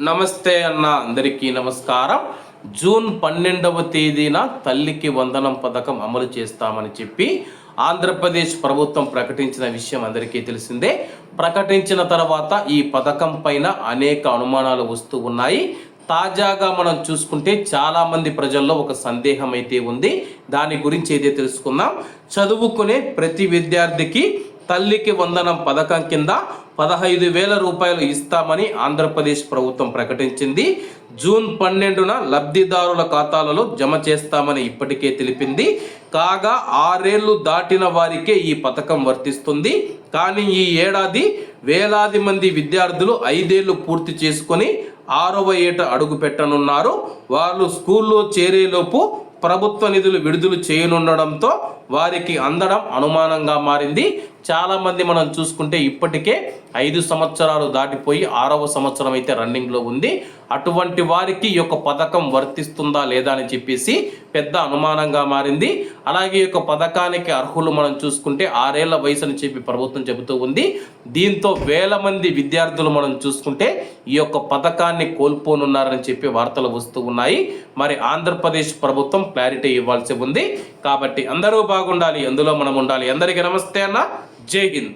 నమస్తే అన్న అందరికీ నమస్కారం. జూన్ పన్నెండవ తేదీన తల్లికి వందనం పథకం అమలు చేస్తామని చెప్పి ఆంధ్రప్రదేశ్ ప్రభుత్వం ప్రకటించిన విషయం అందరికీ తెలిసిందే. ప్రకటించిన తర్వాత ఈ పథకం పైన అనేక అనుమానాలు వస్తూ ఉన్నాయి. తాజాగా మనం చూసుకుంటే చాలామంది ప్రజల్లో ఒక సందేహం అయితే ఉంది. దాని గురించి అయితే తెలుసుకుందాం. చదువుకునే ప్రతి విద్యార్థికి తల్లికి వందనం పథకం కింద పదహైదు వేల రూపాయలు ఇస్తామని ఆంధ్రప్రదేశ్ ప్రభుత్వం ప్రకటించింది. జూన్ పన్నెండున లబ్ధిదారుల ఖాతాలలో జమ చేస్తామని ఇప్పటికే తెలిపింది. కాగా ఆరేళ్ళు దాటిన వారికే ఈ పథకం వర్తిస్తుంది. కానీ ఈ ఏడాది వేలాది మంది విద్యార్థులు ఐదేళ్ళు పూర్తి చేసుకొని ఆరవ ఏట అడుగు పెట్టనున్నారు. వాళ్ళు స్కూల్లో చేరేలోపు ప్రభుత్వ నిధులు విడుదల చేయనుండడంతో వారికి అందడం అనుమానంగా మారింది. చాలా మంది మనం చూసుకుంటే ఇప్పటికే ఐదు సంవత్సరాలు దాటిపోయి ఆరవ సంవత్సరం అయితే రన్నింగ్లో ఉంది. అటువంటి వారికి ఈ యొక్క పథకం వర్తిస్తుందా లేదా అని చెప్పేసి పెద్ద అనుమానంగా మారింది. అలాగే ఈ యొక్క పథకానికి అర్హులు మనం చూసుకుంటే ఆరేళ్ళ వయసు అని చెప్పి ప్రభుత్వం చెబుతూ ఉంది. దీంతో వేల మంది విద్యార్థులు మనం చూసుకుంటే ఈ యొక్క పథకాన్ని కోల్పోనున్నారని చెప్పి వార్తలు వస్తూ ఉన్నాయి. మరి ఆంధ్రప్రదేశ్ ప్రభుత్వం క్లారిటీ ఇవ్వాల్సి ఉంది. కాబట్టి అందరూ బాగుండాలి అందులో మనం ఉండాలి. అందరికీ నమస్తే అన్న. జై హింద్.